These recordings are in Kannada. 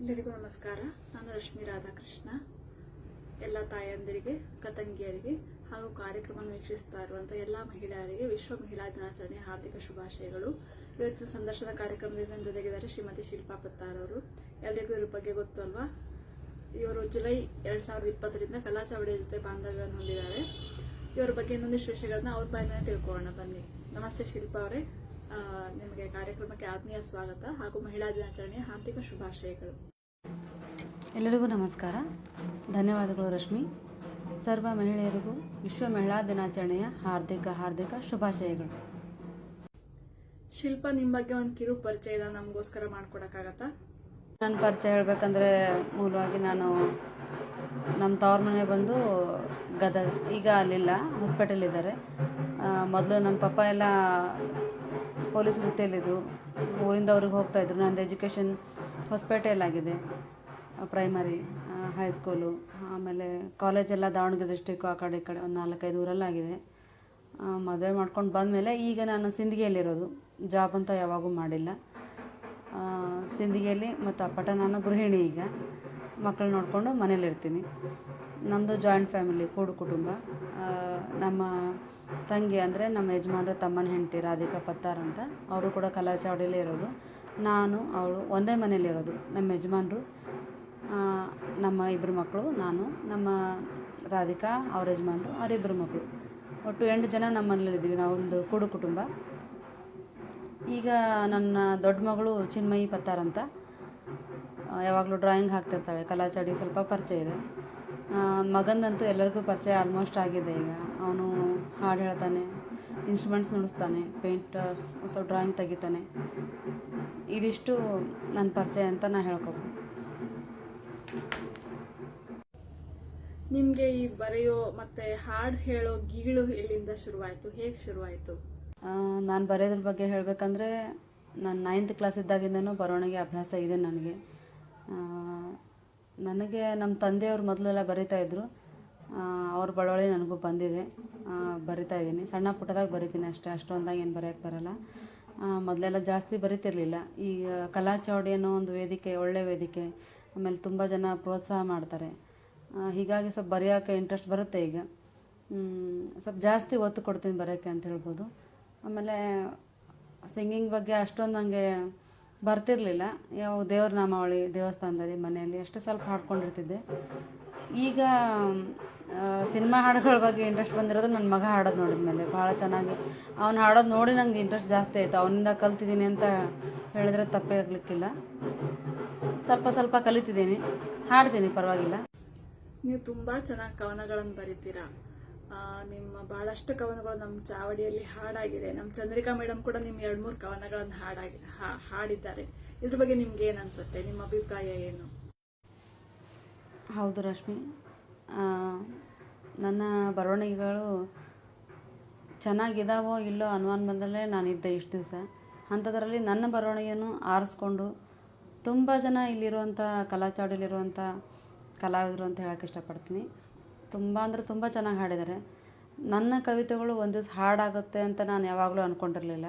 ಎಲ್ಲರಿಗೂ ನಮಸ್ಕಾರ. ನಾನು ರಶ್ಮಿ ರಾಧಾಕೃಷ್ಣ. ಎಲ್ಲ ತಾಯಂದಿರಿಗೆ ಕತಂಗಿಯರಿಗೆ ಹಾಗೂ ಕಾರ್ಯಕ್ರಮ ವೀಕ್ಷಿಸ್ತಾ ಇರುವಂಥ ಎಲ್ಲ ಮಹಿಳೆಯರಿಗೆ ವಿಶ್ವ ಮಹಿಳಾ ದಿನಾಚರಣೆ ಹಾರ್ದಿಕ ಶುಭಾಶಯಗಳು. ಇವತ್ತಿನ ಸಂದರ್ಶನ ಕಾರ್ಯಕ್ರಮದಲ್ಲಿ ನನ್ನ ಜೊತೆಗಿದ್ದಾರೆ ಶ್ರೀಮತಿ ಶಿಲ್ಪಾ ಪತ್ತಾರ್ ಅವರು. ಎಲ್ಲರಿಗೂ ಇವ್ರ ಬಗ್ಗೆ ಗೊತ್ತು ಅಲ್ವಾ? ಇವರು ಜುಲೈ ಎರಡ್ ಸಾವಿರದ ಇಪ್ಪತ್ತರಿಂದ ಕಲಾಚಾವಡಿಯ ಜೊತೆ ಬಾಂಧವ್ಯವನ್ನು ಹೊಂದಿದ್ದಾರೆ. ಇವರ ಬಗ್ಗೆ ಇನ್ನೊಂದಿಷ್ಟು ವಿಷಯಗಳನ್ನ ಅವ್ರ ಬಾಯಿಂದ ತಿಳ್ಕೊಳ್ಳೋಣ. ಬನ್ನಿ. ನಮಸ್ತೆ ಶಿಲ್ಪಾ ಅವರೇ. ನಿಮಗೆ ಕಾರ್ಯಕ್ರಮಕ್ಕೆ ಆತ್ಮೀಯ ಸ್ವಾಗತ ಹಾಗೂ ಮಹಿಳಾ ದಿನಾಚರಣೆಯ ಹಾರ್ದಿಕ ಶುಭಾಶಯಗಳು. ಎಲ್ಲರಿಗೂ ನಮಸ್ಕಾರ. ಧನ್ಯವಾದಗಳು ರಶ್ಮಿ. ಸರ್ವ ಮಹಿಳೆಯರಿಗೂ ವಿಶ್ವ ಮಹಿಳಾ ದಿನಾಚರಣೆಯ ಹಾರ್ದಿಕ ಹಾರ್ದಿಕ ಶುಭಾಶಯಗಳು. ಶಿಲ್ಪ ನಿಮ್ಮ ಬಗ್ಗೆ ಒಂದು ಕಿರು ಪರಿಚಯ ನಮಗೋಸ್ಕರ ಮಾಡ್ಕೊಡಕ್ಕಾಗತ್ತಾ? ನನ್ನ ಪರಿಚಯ ಹೇಳಬೇಕಂದ್ರೆ ಮೂಲವಾಗಿ ನಾನು ನಮ್ಮ ತವ್ರ ಮನೆ ಬಂದು ಗದಗ ಈಗ ಅಲ್ಲಿಲ್ಲ ಹಾಸ್ಪಿಟಲಿದ್ದಾರೆ ಮೊದಲು ನಮ್ಮ ಪಪ್ಪ ಎಲ್ಲ ಪೊಲೀಸ್ ವೃತ್ತಿಯಲ್ಲಿದ್ದರು ಊರಿಂದ ಅವ್ರಿಗೆ ಹೋಗ್ತಾಯಿದ್ರು ನಂದು ಎಜುಕೇಷನ್ ಹೊಸಪೇಟೆಯಲ್ಲಾಗಿದೆ ಪ್ರೈಮರಿ ಹೈಸ್ಕೂಲು ಆಮೇಲೆ ಕಾಲೇಜೆಲ್ಲ ದಾವಣಗೆರೆ ಡಿಸ್ಟಿಕ್ಕು ಆ ಕಡೆ ಈ ಕಡೆ ಒಂದು ನಾಲ್ಕೈದು ಊರಲ್ಲಾಗಿದೆ ಮದುವೆ ಮಾಡ್ಕೊಂಡು ಬಂದಮೇಲೆ ಈಗ ನಾನು ಸಿಂದಗಿಯಲ್ಲಿರೋದು. ಜಾಬ್ ಅಂತ ಯಾವಾಗೂ ಮಾಡಿಲ್ಲ. ಸಿಂಧಿಗೆಯಲ್ಲಿ ಮತ್ತು ಅಪ್ಪಟ ನಾನು ಗೃಹಿಣಿ ಈಗ. ಮಕ್ಕಳು ನೋಡಿಕೊಂಡು ಮನೇಲಿರ್ತೀನಿ. ನಮ್ಮದು ಜಾಯಿಂಟ್ ಫ್ಯಾಮಿಲಿ ಕೂಡು ಕುಟುಂಬ. ನಮ್ಮ ತಂಗಿ ಅಂದರೆ ನಮ್ಮ ಯಜಮಾನ್ರ ತಮ್ಮನ ಹೆಂಡತಿ ರಾಧಿಕಾ ಪತ್ತಾರ್ ಅಂತ. ಅವರು ಕೂಡ ಕಲಾಚಾವಡಿಯಲ್ಲೇ ಇರೋದು. ನಾನು, ಅವಳು ಒಂದೇ ಮನೇಲಿರೋದು ನಮ್ಮ ಯಜಮಾನ್ರು ನಮ್ಮ ಇಬ್ಬರು ಮಕ್ಕಳು, ನಾನು, ನಮ್ಮ ರಾಧಿಕಾ, ಅವ್ರ ಯಜಮಾನ್ರು ಅವರಿಬ್ಬರು ಮಕ್ಕಳು ಒಟ್ಟು ಎಂಟು ಜನ ನಮ್ಮ ಮನೇಲಿದ್ದೀವಿ ನಾವೊಂದು ಕೂಡು ಕುಟುಂಬ. ಈಗ ನನ್ನ ದೊಡ್ಡ ಮಗಳು ಚಿನ್ಮಯಿ ಪತ್ತಾರ್ ಅಂತ. ಯಾವಾಗಲೂ ಡ್ರಾಯಿಂಗ್ ಹಾಕ್ತಿರ್ತಾಳೆ. ಕಲಾಚಾಡಿ ಸ್ವಲ್ಪ ಪರಿಚಯ ಇದೆ. ಮಗಂದಂತೂ ಎಲ್ಲರಿಗೂ ಪರಿಚಯ ಆಲ್ಮೋಸ್ಟ್ ಆಗಿದೆ ಈಗ. ಅವನು ಹಾಡು ಹೇಳ್ತಾನೆ ಇನ್ಸ್ಟ್ರೂಮೆಂಟ್ಸ್ ನುಡಿಸ್ತಾನೆ ಪೇಂಟ್ ಹೊಸ ಡ್ರಾಯಿಂಗ್ ತೆಗಿತಾನೆ. ಇದಿಷ್ಟು ನನ್ನ ಪರಿಚಯ ಅಂತ ನಾನು ಹೇಳ್ಕೊಬೋದು. ನಿಮಗೆ ಈ ಬರೆಯೋ ಮತ್ತೆ ಹಾಡು ಹೇಳೋ ಗೀಳು ಎಲ್ಲಿಂದ ಶುರುವಾಯಿತು? ಹೇಗೆ ಶುರುವಾಯಿತು? ನಾನು ಬರೆಯೋದ್ರ ಬಗ್ಗೆ ಹೇಳಬೇಕಂದ್ರೆ ನಾನು ನೈನ್ತ್ ಕ್ಲಾಸ್ ಇದ್ದಾಗಿಂದನೂ ಬರವಣಿಗೆ ಅಭ್ಯಾಸ ಇದೆ ನನಗೆ. ನನಗೆ ನಮ್ಮ ತಂದೆಯವರು ಮೊದಲೆಲ್ಲ ಬರಿತಾ ಇದ್ದರು ಅವ್ರ ಬಡವಳಿ ನನಗೂ ಬಂದಿದೆ. ಬರಿತಾ ಇದ್ದೀನಿ. ಸಣ್ಣ ಪುಟ್ಟದಾಗ ಬರಿತೀನಿ ಅಷ್ಟೇ. ಅಷ್ಟೊಂದಾಗ ಏನು ಬರೆಯೋಕ್ಕೆ ಬರಲ್ಲ. ಮೊದಲೆಲ್ಲ ಜಾಸ್ತಿ ಬರಿತಿರ್ಲಿಲ್ಲ. ಈಗ ಕಲಾ ಚೌಡಿ ಅನ್ನೋ ಒಂದು ವೇದಿಕೆ, ಒಳ್ಳೆ ವೇದಿಕೆ, ಆಮೇಲೆ ತುಂಬ ಜನ ಪ್ರೋತ್ಸಾಹ ಮಾಡ್ತಾರೆ. ಹೀಗಾಗಿ ಸ್ವಲ್ಪ ಬರೆಯೋಕ್ಕೆ ಇಂಟ್ರೆಸ್ಟ್ ಬರುತ್ತೆ ಈಗ. ಸ್ವಲ್ಪ ಜಾಸ್ತಿ ಒತ್ತು ಕೊಡ್ತೀನಿ ಬರೋಕ್ಕೆ ಅಂತ ಹೇಳ್ಬೋದು. ಆಮೇಲೆ ಸಿಂಗಿಂಗ್ ಬಗ್ಗೆ ಅಷ್ಟೊಂದು ನನಗೆ ಬರ್ತಿರ್ಲಿಲ್ಲ. ಯಾವ ದೇವ್ರ ನಾಮಾವಳಿ ದೇವಸ್ಥಾನದಲ್ಲಿ ಮನೆಯಲ್ಲಿ ಅಷ್ಟು ಸ್ವಲ್ಪ ಹಾಡ್ಕೊಂಡಿರ್ತಿದ್ದೆ. ಈಗ ಸಿನಿಮಾ ಹಾಡುಗಳ ಬಗ್ಗೆ ಇಂಟ್ರೆಸ್ಟ್ ಬಂದಿರೋದು ನನ್ನ ಮಗ ಹಾಡೋದು ನೋಡಿದ ಮೇಲೆ ಭಾಳ ಚೆನ್ನಾಗಿ ಅವ್ನು ಹಾಡೋದು ನೋಡಿ ನಂಗೆ ಇಂಟ್ರೆಸ್ಟ್ ಜಾಸ್ತಿ ಆಯಿತು. ಅವನಿಂದ ಕಲ್ತಿದ್ದೀನಿ ಅಂತ ಹೇಳಿದ್ರೆ ತಪ್ಪೇ ಆಗಲಿಕ್ಕಿಲ್ಲ. ಸ್ವಲ್ಪ ಸ್ವಲ್ಪ ಕಲಿತಿದ್ದೀನಿ. ಹಾಡ್ತೀನಿ, ಪರವಾಗಿಲ್ಲ. ನೀವು ತುಂಬ ಚೆನ್ನಾಗಿ ಕವನಗಳನ್ನು ಬರೀತೀರಾ. ನಿಮ್ಮ ಬಹಳಷ್ಟು ಕವನಗಳು ನಮ್ಮ ಚಾವಡಿಯಲ್ಲಿ ಹಾಡಾಗಿದೆ. ನಮ್ಮ ಚಂದ್ರಿಕಾ ಮೇಡಮ್ ಕೂಡ ನಿಮ್ಮ ಎರಡು ಮೂರು ಕವನಗಳನ್ನು ಹಾಡಾಗಿ ಹಾಡಿದ್ದಾರೆ. ಇದ್ರ ಬಗ್ಗೆ ನಿಮ್ಗೆ ಏನು ಅನ್ಸುತ್ತೆ? ನಿಮ್ಮ ಅಭಿಪ್ರಾಯ ಏನು? ಹೌದು ರಶ್ಮಿ. ನನ್ನ ಬರವಣಿಗೆಗಳು ಚೆನ್ನಾಗಿದಾವೋ ಇಲ್ಲೋ ಅನುಮಾನ ಬಂದಲ್ಲೇ ನಾನಿದ್ದೆ ಇಷ್ಟು ದಿವಸ. ಅಂಥದ್ರಲ್ಲಿ ನನ್ನ ಬರವಣಿಗೆಯನ್ನು ಆರಿಸ್ಕೊಂಡು ತುಂಬ ಜನ ಇಲ್ಲಿರುವಂಥ ಕಲಾಚಾಡಲ್ಲಿರುವಂಥ ಕಲಾವಿದರು ಅಂತ ಹೇಳೋಕ್ಕೆ ಇಷ್ಟಪಡ್ತೀನಿ. ತುಂಬ ಅಂದರೆ ತುಂಬ ಚೆನ್ನಾಗಿ ಹಾಡಿದ್ದಾರೆ. ನನ್ನ ಕವಿತೆಗಳು ಒಂದು ದಿವಸ ಹಾಡಾಗುತ್ತೆ ಅಂತ ನಾನು ಯಾವಾಗಲೂ ಅಂದ್ಕೊಂಡಿರಲಿಲ್ಲ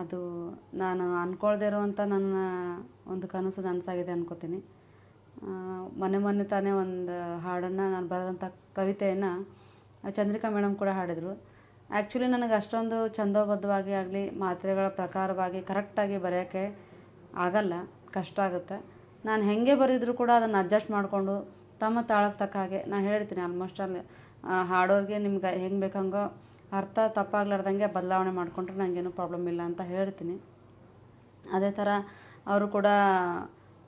ಅದು ನಾನು ಅಂದ್ಕೊಳ್ದೇ ಇರುವಂಥ ನನ್ನ ಒಂದು ಕನಸು ನನಸಾಗಿದೆ ಅನ್ಕೋತೀನಿ. ಮನೆ ಮೊನ್ನೆ ಮೊನ್ನೆ ತಾನೇ ಒಂದು ಹಾಡನ್ನು ನಾನು ಬರೆದಂಥ ಕವಿತೆಯನ್ನು ಚಂದ್ರಿಕಾ ಮೇಡಮ್ ಕೂಡ ಹಾಡಿದರು. ಆ್ಯಕ್ಚುಲಿ ನನಗೆ ಅಷ್ಟೊಂದು ಛಂದೋಬದ್ಧವಾಗಿ ಆಗಲಿ, ಮಾತ್ರೆಗಳ ಪ್ರಕಾರವಾಗಿ ಕರೆಕ್ಟಾಗಿ ಬರೆಯೋಕ್ಕೆ ಆಗಲ್ಲ. ಕಷ್ಟ ಆಗುತ್ತೆ. ನಾನು ಹೆಂಗೆ ಬರೆದಿದ್ರು ಕೂಡ ಅದನ್ನು ಅಡ್ಜಸ್ಟ್ ಮಾಡಿಕೊಂಡು ತಮ್ಮ ತಾಳಕ್ಕೆ ತಕ್ಕ ಹಾಗೆ ನಾನು ಹೇಳ್ತೀನಿ ಆಲ್ಮೋಸ್ಟ್ ಅಲ್ಲಿ ಹಾಡೋರಿಗೆ ನಿಮ್ಗೆ ಹೆಂಗೆ ಬೇಕಂಗೋ ಅರ್ಥ ತಪ್ಪಾಗ್ಲಾರ್ದಂಗೆ ಬದಲಾವಣೆ ಮಾಡಿಕೊಂಡ್ರೆ ನನಗೇನು ಪ್ರಾಬ್ಲಮ್ ಇಲ್ಲ ಅಂತ ಹೇಳ್ತೀನಿ. ಅದೇ ಥರ ಅವರು ಕೂಡ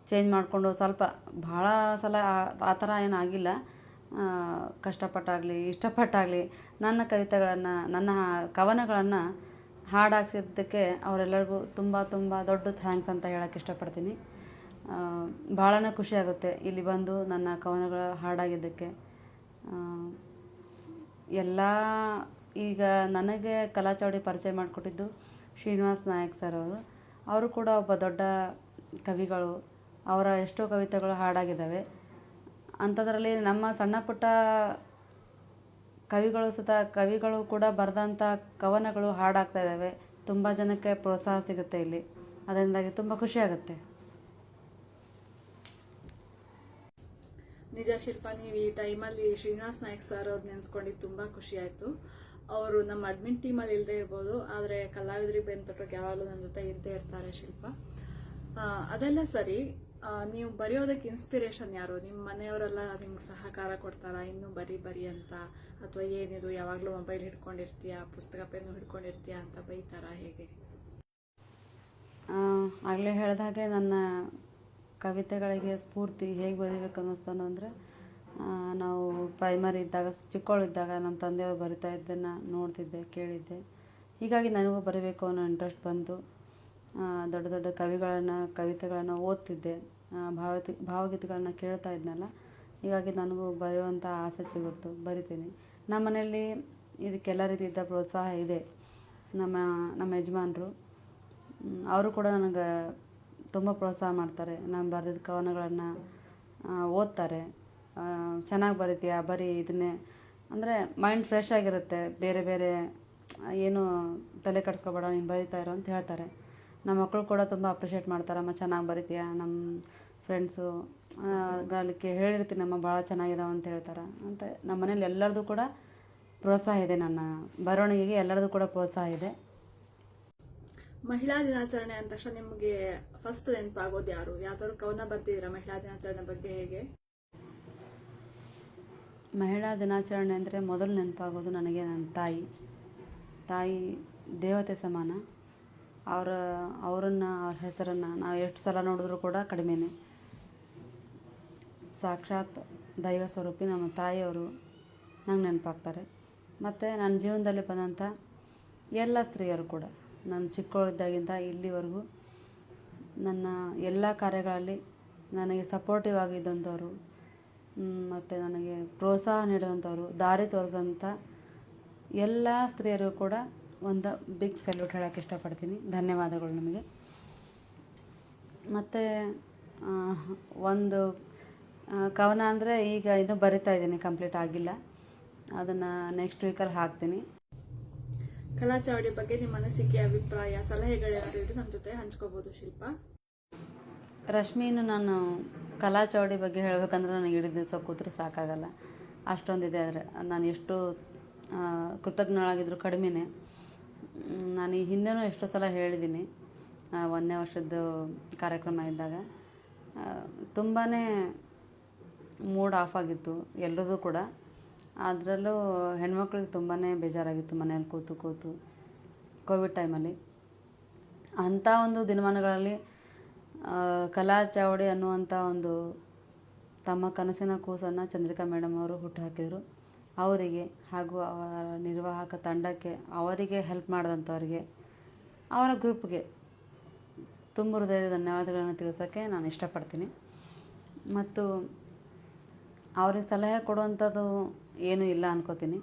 ಚೇಂಜ್ ಮಾಡಿಕೊಂಡು ಸ್ವಲ್ಪ ಭಾಳ ಸಲ ಆ- ಥರ ಏನಾಗಿಲ್ಲ ಕಷ್ಟಪಟ್ಟಾಗಲಿ, ಇಷ್ಟಪಟ್ಟಾಗಲಿ ನನ್ನ ಕವಿತೆಗಳನ್ನು, ನನ್ನ ಕವನಗಳನ್ನು ಹಾಡಾಕ್ಸಿದ್ದಕ್ಕೆ ಅವರೆಲ್ಲರಿಗೂ ತುಂಬ ತುಂಬ ದೊಡ್ಡ ಥ್ಯಾಂಕ್ಸ್ ಅಂತ ಹೇಳೋಕ್ಕೆ ಇಷ್ಟಪಡ್ತೀನಿ. ಆ, ಖುಷಿ ಆಗುತ್ತೆ ಇಲ್ಲಿ ಬಂದು ನನ್ನ ಕವನಗಳ ಹಾಡಾಗಿದ್ದಕ್ಕೆ. ಎಲ್ಲ ಈಗ ನನಗೆ ಕಲಾಚೌಡಿ ಪರಿಚಯ ಮಾಡಿಕೊಟ್ಟಿದ್ದು ಶ್ರೀನಿವಾಸ್ ನಾಯಕ್ ಸರ್ ಅವರು. ಅವರು ಕೂಡ ಒಬ್ಬ ದೊಡ್ಡ ಕವಿಗಳು. ಅವರ ಎಷ್ಟೋ ಕವಿತೆಗಳು ಹಾಡಾಗಿದ್ದಾವೆ. ಅಂಥದ್ರಲ್ಲಿ ನಮ್ಮ ಸಣ್ಣ ಪುಟ್ಟ ಕವಿಗಳು ಸುತ ಕವಿಗಳು ಕೂಡ ಬರೆದಂಥ ಕವನಗಳು ಹಾಡಾಗ್ತಾ ಇದ್ದಾವೆ. ತುಂಬ ಜನಕ್ಕೆ ಪ್ರೋತ್ಸಾಹ ಸಿಗುತ್ತೆ ಇಲ್ಲಿ. ಅದರಿಂದಾಗಿ ತುಂಬ ಖುಷಿಯಾಗುತ್ತೆ ನಿಜ ಶಿಲ್ಪ ನೀವು ಈ ಟೈಮಲ್ಲಿ ಶ್ರೀನಿವಾಸ್ ನಾಯಕ್ ಸರ್ ಅವ್ರು ನೆನೆಸ್ಕೊಂಡಿದ್ದು ತುಂಬ ಖುಷಿ ಆಯ್ತು. ಅವರು ನಮ್ಮ ಅಡ್ಮಿನ್ ಟೀಮಲ್ಲಿ ಇಲ್ಲದೆ ಇರ್ಬೋದು, ಆದರೆ ಕಲಾವಿದ್ರಿ ಬೆನ್ ತೊಟ್ಟೋಕೆ ಯಾವಾಗಲೂ ನನ್ನ ಜೊತೆ ಇದ್ದೇ ಇರ್ತಾರೆ ಶಿಲ್ಪ. ಅದೆಲ್ಲ ಸರಿ. ನೀವು ಬರೆಯೋದಕ್ಕೆ ಇನ್ಸ್ಪಿರೇಷನ್ ಯಾರು? ನಿಮ್ಮ ಮನೆಯವರೆಲ್ಲ ನಿಮ್ಗೆ ಸಹಕಾರ ಕೊಡ್ತಾರಾ? ಇನ್ನೂ ಬರಿ ಬರಿ ಅಂತ? ಅಥವಾ ಏನಿದು? ಯಾವಾಗಲೂ ಮೊಬೈಲ್ ಹಿಡ್ಕೊಂಡಿರ್ತೀಯಾ? ಪುಸ್ತಕ, ಪೆನ್ನು ಹಿಡ್ಕೊಂಡಿರ್ತೀಯಾ ಅಂತ ಬೈತಾರಾ? ಹೇಗೆ? ಆಗಲೇ ಹೇಳಿದಾಗೆ ನನ್ನ ಕವಿತೆಗಳಿಗೆ ಸ್ಫೂರ್ತಿ ಹೇಗೆ ಬರಿಬೇಕು ಅನ್ನಿಸ್ತಾನಂದ್ರೆ ನಾವು ಪ್ರೈಮರಿ ಇದ್ದಾಗ ಚಿಕ್ಕವಳಿದ್ದಾಗ ನಮ್ಮ ತಂದೆಯವರು ಬರಿತಾ ಇದ್ದನ್ನು ನೋಡ್ತಿದ್ದೆ, ಕೇಳಿದ್ದೆ. ಹೀಗಾಗಿ ನನಗೂ ಬರಿಬೇಕು ಅನ್ನೋ ಇಂಟ್ರೆಸ್ಟ್ ಬಂತು ದೊಡ್ಡ ದೊಡ್ಡ ಕವಿಗಳನ್ನು, ಕವಿತೆಗಳನ್ನು ಓದ್ತಿದ್ದೆ. ಭಾವತಿ, ಭಾವಗೀತೆಗಳನ್ನ ಕೇಳ್ತಾ ಇದ್ನಲ್ಲ, ಹೀಗಾಗಿ ನನಗೂ ಬರೆಯುವಂಥ ಆಸೆ ಚಿಗುರ್ತು ಬರಿತೀನಿ. ನಮ್ಮ ಮನೆಯಲ್ಲಿ ಇದಕ್ಕೆಲ್ಲ ರೀತಿಯಿದ್ದ ಪ್ರೋತ್ಸಾಹ ಇದೆ. ನಮ್ಮ ನಮ್ಮ ಯಜಮಾನರು ಅವರು ಕೂಡ ನನಗೆ ತುಂಬ ಪ್ರೋತ್ಸಾಹ ಮಾಡ್ತಾರೆ. ನಾನು ಬರೆದಿದ್ದ ಕವನಗಳನ್ನು ಓದ್ತಾರೆ. ಚೆನ್ನಾಗಿ ಬರೀತೀಯಾ? ಬರೀ ಇದನ್ನೇ. ಅಂದರೆ ಮೈಂಡ್ ಫ್ರೆಶ್ ಆಗಿರುತ್ತೆ. ಬೇರೆ ಬೇರೆ, ಏನು ತಲೆ ಕೆಡಿಸ್ಕೊಬೇಡ, ನೀನು ಬರಿತಾ ಇರೋ ಅಂತ ಹೇಳ್ತಾರೆ. ನಮ್ಮ ಮಕ್ಕಳು ಕೂಡ ತುಂಬ ಅಪ್ರಿಷಿಯೇಟ್ ಮಾಡ್ತಾರೆ. ಅಮ್ಮ, ಚೆನ್ನಾಗಿ ಬರೀತೀಯ? ನಮ್ಮ ಫ್ರೆಂಡ್ಸು ಅದಕ್ಕೆ ಹೇಳಿರ್ತೀನಿ ನಮ್ಮ ಭಾಳ ಚೆನ್ನಾಗಿದಾವೆ ಅಂತ ಹೇಳ್ತಾರೆ. ಅಂತ ನಮ್ಮ ಮನೇಲಿ ಎಲ್ಲರದ್ದು ಕೂಡ ಪ್ರೋತ್ಸಾಹ ಇದೆ ನನ್ನ ಬರವಣಿಗೆಗೆ. ಎಲ್ಲರದ್ದು ಕೂಡ ಪ್ರೋತ್ಸಾಹ ಇದೆ. ಮಹಿಳಾ ದಿನಾಚರಣೆ ಅಂದ ತಕ್ಷಣ ನಿಮಗೆ ಫಸ್ಟ್ ನೆನಪಾಗೋದು ಯಾರು? ಯಾವ್ದಾದ್ರು ಕವನ ಬರ್ತಿದ್ದೀರಾ ಮಹಿಳಾ ದಿನಾಚರಣೆ ಬಗ್ಗೆ ಹೇಗೆ? ಮಹಿಳಾ ದಿನಾಚರಣೆ ಅಂದರೆ ಮೊದಲು ನೆನಪಾಗೋದು ನನಗೆ ನನ್ನ ತಾಯಿ. ತಾಯಿ ದೇವತೆ ಸಮಾನ. ಅವರ, ಅವರನ್ನು, ಅವ್ರ ಹೆಸರನ್ನು ನಾವು ಎಷ್ಟು ಸಲ ನೋಡಿದ್ರೂ ಕೂಡ ಕಡಿಮೆನೆ. ಸಾಕ್ಷಾತ್ ದೈವ ಸ್ವರೂಪಿ ನಮ್ಮ ತಾಯಿಯವರು ನಂಗೆ ನೆನಪಾಗ್ತಾರೆ. ಮತ್ತು ನನ್ನ ಜೀವನದಲ್ಲಿ ಬಂದಂಥ ಎಲ್ಲ ಸ್ತ್ರೀಯರು ಕೂಡ. ನಾನು ಚಿಕ್ಕವಳಿದ್ದಾಗಿಂದ ಇಲ್ಲಿವರೆಗೂ ನನ್ನ ಎಲ್ಲ ಕಾರ್ಯಗಳಲ್ಲಿ ನನಗೆ ಸಪೋರ್ಟಿವ್ ಆಗಿದ್ದಂಥವ್ರು ಮತ್ತು ನನಗೆ ಪ್ರೋತ್ಸಾಹ ನೀಡಿದಂಥವ್ರು, ದಾರಿ ತೋರಿಸಿದಂಥ ಎಲ್ಲ ಸ್ತ್ರೀಯರು ಕೂಡ ಒಂದು ಬಿಗ್ ಸೆಲ್ಯೂಟ್ ಹೇಳೋಕ್ಕೆ ಇಷ್ಟಪಡ್ತೀನಿ. ಧನ್ಯವಾದಗಳು ನಿಮಗೆ. ಮತ್ತು ಒಂದು ಕವನ ಅಂದರೆ ಈಗ ಇನ್ನೂ ಬರಿತಾ ಇದ್ದೀನಿ ಕಂಪ್ಲೀಟ್ ಆಗಿಲ್ಲ. ಅದನ್ನು ನೆಕ್ಸ್ಟ್ ವೀಕಲ್ಲಿ ಹಾಕ್ತೀನಿ. ಕಲಾ ಚಾವಡಿ ಬಗ್ಗೆ ನಿಮ್ಮ ಅನಿಸಿಕೆ ಅಭಿಪ್ರಾಯ ಸಲಹೆಗಳೇನಾದ್ರು ಇದ್ರೆ ನಮ್ಮ ಜೊತೆ ಹಂಚ್ಕೋಬಹುದು ಶಿಲ್ಪ. ರಶ್ಮಿನು ನಾನು ಕಲಾ ಬಗ್ಗೆ ಹೇಳಬೇಕಂದ್ರೆ ನನಗೆ ಇಡೀ ದಿವಸ ಕೂತ್ರೆ ಸಾಕಾಗಲ್ಲ. ಅಷ್ಟೊಂದಿದೆ ಆದರೆ ನಾನು ಎಷ್ಟು ಕೃತಜ್ಞಳಾಗಿದ್ದರೂ ಕಡಿಮೆನೇ. ನಾನು ಈ ಹಿಂದೆನೂ ಎಷ್ಟೋ ಸಲ ಹೇಳಿದ್ದೀನಿ ಒಂದನೇ ವರ್ಷದ್ದು ಕಾರ್ಯಕ್ರಮ ಇದ್ದಾಗ. ತುಂಬಾ ಮೂಡ್ ಆಫ್ ಆಗಿತ್ತು ಎಲ್ಲರದ್ದು ಕೂಡ. ಅದರಲ್ಲೂ ಹೆಣ್ಮಕ್ಳಿಗೆ ತುಂಬಾ ಬೇಜಾರಾಗಿತ್ತು ಮನೆಯಲ್ಲಿ ಕೂತು ಕೂತು ಕೋವಿಡ್ ಟೈಮಲ್ಲಿ. ಅಂಥ ಒಂದು ದಿನಮಾನಗಳಲ್ಲಿ ಕಲಾ ಚಾವಡಿ ಅನ್ನುವಂಥ ಒಂದು ತಮ್ಮ ಕನಸಿನ ಕೂಸನ್ನು ಚಂದ್ರಿಕಾ ಮೇಡಮ್ ಅವರು ಹುಟ್ಟುಹಾಕಿದರು ಅವರಿಗೆ ಹಾಗೂ ಅವರ ನಿರ್ವಾಹಕ ತಂಡಕ್ಕೆ, ಅವರಿಗೆ ಹೆಲ್ಪ್ ಮಾಡಿದಂಥವ್ರಿಗೆ, ಅವರ ಗ್ರೂಪ್ಗೆ ತುಂಬ ಹೃದಯದ ಧನ್ಯವಾದಗಳನ್ನು ತಿಳಿಸೋಕ್ಕೆ ನಾನು ಇಷ್ಟಪಡ್ತೀನಿ. ಮತ್ತು ಅವ್ರಿಗೆ ಸಲಹೆ ಕೊಡುವಂಥದ್ದು ಏನೂ ಇಲ್ಲ ಅನ್ಕೋತೀನಿ.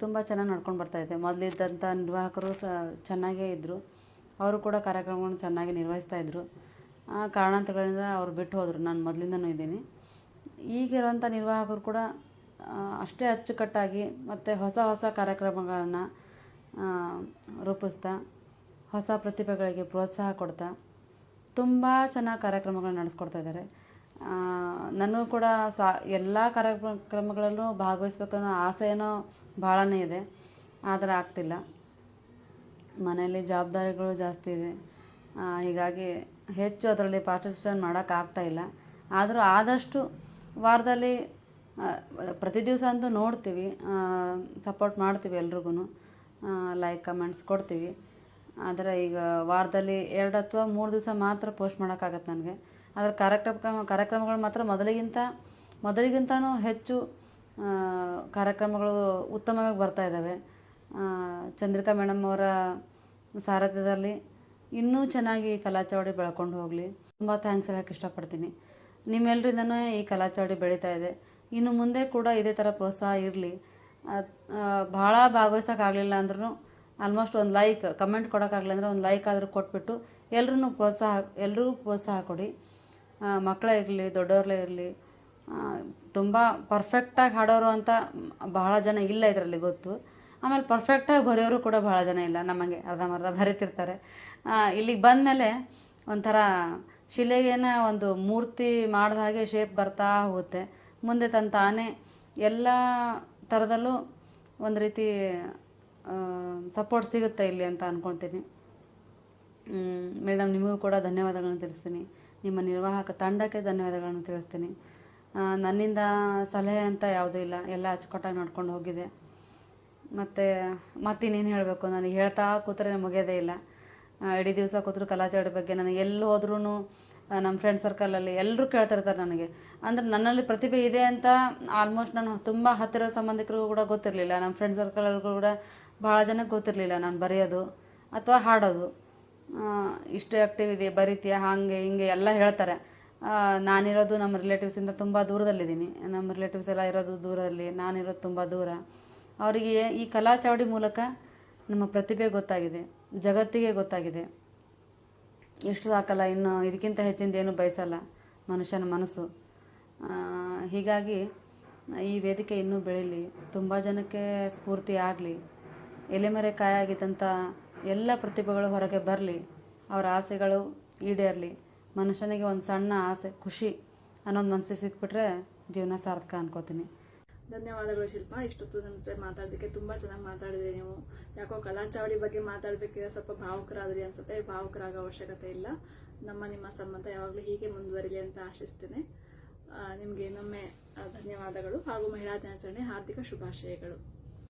ತುಂಬ ಚೆನ್ನಾಗಿ ನಡ್ಕೊಂಡು ಇದೆ. ಮೊದಲಿದ್ದಂಥ ನಿರ್ವಾಹಕರು ಸಹ ಚೆನ್ನಾಗೇ ಇದ್ದರು ಅವರು ಕೂಡ ಕಾರ್ಯಕ್ರಮಗಳನ್ನು ಚೆನ್ನಾಗಿ ನಿರ್ವಹಿಸ್ತಾಯಿದ್ರು ಆ ಕಾರಣಾಂತರಗಳಿಂದ ಅವರು ಬಿಟ್ಟು ಹೋದರು. ನಾನು ಮೊದಲಿಂದನೂ ಇದ್ದೀನಿ. ಈಗಿರೋಂಥ ನಿರ್ವಾಹಕರು ಕೂಡ ಅಷ್ಟೇ ಅಚ್ಚುಕಟ್ಟಾಗಿ ಮತ್ತು ಹೊಸ ಹೊಸ ಕಾರ್ಯಕ್ರಮಗಳನ್ನು ರೂಪಿಸ್ತಾ, ಹೊಸ ಪ್ರತಿಭೆಗಳಿಗೆ ಪ್ರೋತ್ಸಾಹ ಕೊಡ್ತಾ, ತುಂಬ ಚೆನ್ನಾಗಿ ಕಾರ್ಯಕ್ರಮಗಳನ್ನ ನಡೆಸ್ಕೊಡ್ತಾ ಇದ್ದಾರೆ. ನನಗೂ ಕೂಡ ಸಾ, ಎಲ್ಲ ಕಾರ್ಯಕ್ರಮಗಳಲ್ಲೂ ಭಾಗವಹಿಸ್ಬೇಕನ್ನೋ ಆಸೆ ಏನೋ ಭಾಳನೇ ಇದೆ. ಆದರೆ ಆಗ್ತಿಲ್ಲ. ಮನೆಯಲ್ಲಿ ಜವಾಬ್ದಾರಿಗಳು ಜಾಸ್ತಿ ಇದೆ. ಹೀಗಾಗಿ ಹೆಚ್ಚು ಅದರಲ್ಲಿ ಪಾರ್ಟಿಸಿಪೇಷನ್ ಮಾಡೋಕ್ಕಾಗ್ತಾ ಇಲ್ಲ. ಆದರೂ ಆದಷ್ಟು ವಾರದಲ್ಲಿ ಪ್ರತಿ ದಿವಸ ಅಂತೂ ನೋಡ್ತೀವಿ. ಸಪೋರ್ಟ್ ಮಾಡ್ತೀವಿ ಎಲ್ರಿಗೂ ಲೈಕ್ ಕಮೆಂಟ್ಸ್ ಕೊಡ್ತೀವಿ. ಆದರೆ ಈಗ ವಾರದಲ್ಲಿ ಎರಡು ಅಥವಾ ಮೂರು ದಿವಸ ಮಾತ್ರ ಪೋಸ್ಟ್ ಮಾಡೋಕ್ಕಾಗತ್ತೆ ನನಗೆ. ಆದರೆ ಕಾರ್ಯಕ್ರಮ ಕಾರ್ಯಕ್ರಮಗಳು ಮಾತ್ರ ಮೊದಲಿಗಿಂತ, ಮೊದಲಿಗಿಂತನೂ ಹೆಚ್ಚು ಕಾರ್ಯಕ್ರಮಗಳು ಉತ್ತಮವಾಗಿ ಬರ್ತಾ ಇದ್ದಾವೆ ಚಂದ್ರಿಕಾ ಮೇಡಮ್ ಅವರ ಸಾರಥ್ಯದಲ್ಲಿ ಇನ್ನೂ ಚೆನ್ನಾಗಿ ಕಲಾಚಾವಡಿ ಬೆಳ್ಕೊಂಡು ಹೋಗಲಿ. ತುಂಬ ಥ್ಯಾಂಕ್ಸ್ ಹೇಳೋಕ್ಕೆ ಇಷ್ಟಪಡ್ತೀನಿ. ನಿಮ್ಮೆಲ್ಲರಿಂದನೂ ಈ ಕಲಾಚಾವಡಿ ಬೆಳೀತಾ ಇದೆ. ಇನ್ನು ಮುಂದೆ ಕೂಡ ಇದೇ ಥರ ಪ್ರೋತ್ಸಾಹ ಇರಲಿ. ಭಾಳ ಭಾಗವಹಿಸೋಕ್ಕಾಗಲಿಲ್ಲ ಅಂದ್ರೂ ಆಲ್ಮೋಸ್ಟ್ ಒಂದು ಲೈಕ್ ಕಮೆಂಟ್ ಕೊಡೋಕ್ಕಾಗಲಿಲ್ಲ ಅಂದರೆ ಒಂದು ಲೈಕ್ ಆದರೂ ಕೊಟ್ಬಿಟ್ಟು ಎಲ್ಲರೂ ಪ್ರೋತ್ಸಾಹ, ಎಲ್ರಿಗೂ ಪ್ರೋತ್ಸಾಹ ಕೊಡಿ. ಮಕ್ಕಳೇ ಇರಲಿ ದೊಡ್ಡವ್ರಲ್ಲೇ ಇರಲಿ ತುಂಬ ಪರ್ಫೆಕ್ಟಾಗಿ ಹಾಡೋರು ಅಂತ ಬಹಳ ಜನ ಇಲ್ಲ ಇದರಲ್ಲಿ ಗೊತ್ತು. ಆಮೇಲೆ ಪರ್ಫೆಕ್ಟಾಗಿ ಬರೆಯೋರು ಕೂಡ ಭಾಳ ಜನ ಇಲ್ಲ ನಮಗೆ ಅರ್ಧಂಬರ್ಧ ಬರೀತಿರ್ತಾರೆ. ಇಲ್ಲಿಗೆ ಬಂದಮೇಲೆ ಒಂಥರ ಶಿಲೆಗೇನ ಒಂದು ಮೂರ್ತಿ ಮಾಡಿದ ಹಾಗೆ ಶೇಪ್ ಬರ್ತಾ ಹೋಗುತ್ತೆ. ಮುಂದೆ ತನ್ನ ತಾನೇ ಎಲ್ಲ ಥರದಲ್ಲೂ ಒಂದು ರೀತಿ ಸಪೋರ್ಟ್ ಸಿಗುತ್ತೆ ಇಲ್ಲಿ ಅಂತ ಅಂದ್ಕೊಳ್ತೀನಿ ಮೇಡಮ್, ನಿಮಗೂ ಕೂಡ ಧನ್ಯವಾದಗಳನ್ನು ತಿಳಿಸ್ತೀನಿ. ನಿಮ್ಮ ನಿರ್ವಾಹಕ ತಂಡಕ್ಕೆ ಧನ್ಯವಾದಗಳನ್ನು ತಿಳಿಸ್ತೀನಿ. ನನ್ನಿಂದ ಸಲಹೆ ಅಂತ ಯಾವುದೂ ಇಲ್ಲ. ಎಲ್ಲ ಅಚ್ಚುಕಟ್ಟಾಗಿ ನಡ್ಕೊಂಡು ಹೋಗಿದೆ. ಮತ್ತು, ಮತ್ತಿನ್ನೇನು ಹೇಳಬೇಕು? ನನಗೆ ಹೇಳ್ತಾ ಕೂತ್ರೆ ಮುಗಿಯೋದೇ ಇಲ್ಲ. ಇಡೀ ದಿವಸ ಕೂತ್ರು ಕಲಾಚಾರ ಬಗ್ಗೆ ನನಗೆ ಎಲ್ಲಿ ಹೋದ್ರೂ ನಮ್ಮ ಫ್ರೆಂಡ್ ಸರ್ಕಲಲ್ಲಿ ಎಲ್ಲರೂ ಕೇಳ್ತಿರ್ತಾರೆ ನನಗೆ. ಅಂದ್ರೆ ನನ್ನಲ್ಲಿ ಪ್ರತಿಭೆ ಇದೆ ಅಂತ ಆಲ್ಮೋಸ್ಟ್ ನಾನು ತುಂಬ ಹತ್ತಿರ ಸಂಬಂಧಿಕರಿಗೂ ಕೂಡ ಗೊತ್ತಿರಲಿಲ್ಲ. ನಮ್ಮ ಫ್ರೆಂಡ್ ಸರ್ಕಲಲ್ಲಿ ಕೂಡ ಭಾಳ ಜನಕ್ಕೆ ಗೊತ್ತಿರಲಿಲ್ಲ ನಾನು ಬರೆಯೋದು ಅಥವಾ ಹಾಡೋದು. ಇಷ್ಟು ಆ್ಯಕ್ಟಿವ್ ಇದೆ, ಬರೀತೀಯ, ಹಾಗೆ, ಹಿಂಗೆ ಎಲ್ಲ ಹೇಳ್ತಾರೆ. ನಾನಿರೋದು ನಮ್ಮ ರಿಲೇಟಿವ್ಸಿಂದ ತುಂಬ ದೂರದಲ್ಲಿದ್ದೀನಿ. ನಮ್ಮ ರಿಲೇಟಿವ್ಸ್ ಎಲ್ಲ ಇರೋದು ದೂರದಲ್ಲಿ, ನಾನಿರೋದು ತುಂಬ ದೂರ. ಅವರಿಗೆ ಈ ಕಲಾ ಚಾವಡಿ ಮೂಲಕ ನಮ್ಮ ಪ್ರತಿಭೆ ಗೊತ್ತಾಗಿದೆ, ಜಗತ್ತಿಗೆ ಗೊತ್ತಾಗಿದೆ. ಎಷ್ಟು ಸಾಕಲ್ಲ, ಇನ್ನು ಇದಕ್ಕಿಂತ ಹೆಚ್ಚಿಂದ ಏನು ಬಯಸಲ್ಲ ಮನುಷ್ಯನ ಮನಸ್ಸು. ಹೀಗಾಗಿ ಈ ವೇದಿಕೆ ಇನ್ನೂ ಬೆಳೀಲಿ. ತುಂಬ ಜನಕ್ಕೆ ಸ್ಫೂರ್ತಿ ಆಗಲಿ. ಎಲೆಮರೆ ಕಾಯಾಗಿದ್ದಂಥ ಎಲ್ಲ ಪ್ರತಿಭೆಗಳು ಹೊರಗೆ ಬರಲಿ, ಅವರ ಆಸೆಗಳು ಈಡೇರಲಿ. ಮನುಷ್ಯನಿಗೆ ಒಂದು ಸಣ್ಣ ಆಸೆ, ಖುಷಿ ಅನ್ನೋದು ಮನಸ್ಸಿಗೆ ಸಿಕ್ಬಿಟ್ರೆ ಜೀವನ ಸಾರ್ಥಕ ಅನ್ಕೋತೀನಿ. ಧನ್ಯವಾದಗಳು ಶಿಲ್ಪ. ಇಷ್ಟೊತ್ತು ನಮ್ಮ ಜೊತೆ ಮಾತಾಡೋದಕ್ಕೆ ತುಂಬ ಚೆನ್ನಾಗಿ ಮಾತಾಡಿದ್ರಿ ನೀವು. ಯಾಕೋ ಕಲಾಂಚಾವಳಿ ಬಗ್ಗೆ ಮಾತಾಡಬೇಕಿದ್ರೆ ಸ್ವಲ್ಪ ಭಾವುಕರಾದ್ರಿ ಅನ್ಸುತ್ತೆ. ಭಾವುಕರಾಗೋ ಅವಶ್ಯಕತೆ ಇಲ್ಲ. ನಮ್ಮ ನಿಮ್ಮ ಸಂಬಂಧ ಯಾವಾಗಲೂ ಹೀಗೆ ಮುಂದುವರಿಲಿ ಅಂತ ಆಶಿಸ್ತೇನೆ. ನಿಮಗೆ ಇನ್ನೊಮ್ಮೆ ಧನ್ಯವಾದಗಳು. ಹಾಗೂ ಮಹಿಳಾ ದಿನಾಚರಣೆ, ಹಾರ್ದಿಕ ಶುಭಾಶಯಗಳು.